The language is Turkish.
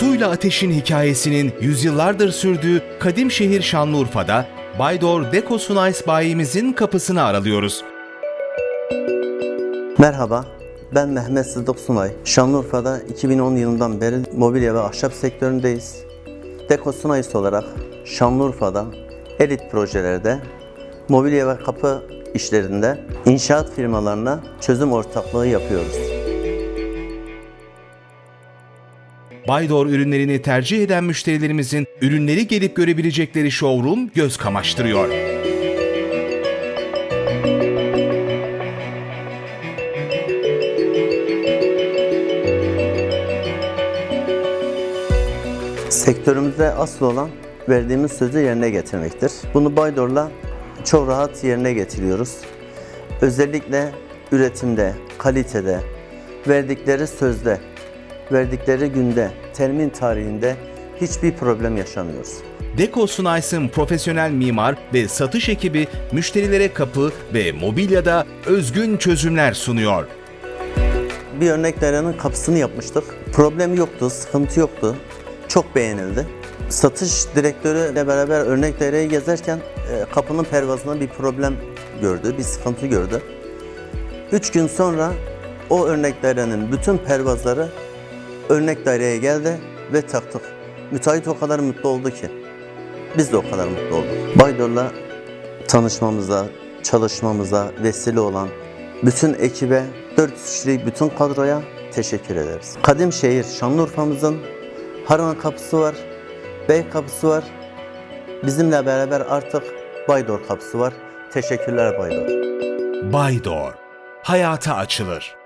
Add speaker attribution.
Speaker 1: Suyla ateşin hikayesinin yüzyıllardır sürdüğü kadim şehir Şanlıurfa'da Baydor Deko Sunayis bayimizin kapısını aralıyoruz.
Speaker 2: Merhaba, ben Mehmet Sıddık Sunay. Şanlıurfa'da 2010 yılından beri mobilya ve ahşap sektöründeyiz. Deko Sunayist olarak Şanlıurfa'da elit projelerde, mobilya ve kapı işlerinde inşaat firmalarına çözüm ortaklığı yapıyoruz.
Speaker 1: Baydor ürünlerini tercih eden müşterilerimizin ürünleri gelip görebilecekleri showroom göz kamaştırıyor.
Speaker 2: Sektörümüzde asıl olan verdiğimiz sözü yerine getirmektir. Bunu Baydor'la çok rahat yerine getiriyoruz. Özellikle üretimde, kalitede, verdikleri sözde, verdikleri günde, termin tarihinde hiçbir problem yaşamıyoruz.
Speaker 1: Deko Sunayis'in profesyonel mimar ve satış ekibi müşterilere kapı ve mobilyada özgün çözümler sunuyor.
Speaker 2: Bir örnek dairenin kapısını yapmıştık. Problem yoktu, sıkıntı yoktu. Çok beğenildi. Satış direktörüyle beraber örnek daireyi gezerken e, kapının pervazında bir problem gördü, bir sıkıntı gördü. Üç gün sonra o örnek dairenin bütün pervazları örnek daireye geldi ve taktık. Müteahhit o kadar mutlu oldu ki. Biz de o kadar mutlu olduk. Baydor'la tanışmamıza, çalışmamıza vesile olan bütün ekibe, 400 kişilik bütün kadroya teşekkür ederiz. Kadim şehir Şanlıurfa'mızın Harman kapısı var, Bey kapısı var. Bizimle beraber artık Baydor kapısı var. Teşekkürler Baydor.
Speaker 1: Baydor, hayata açılır.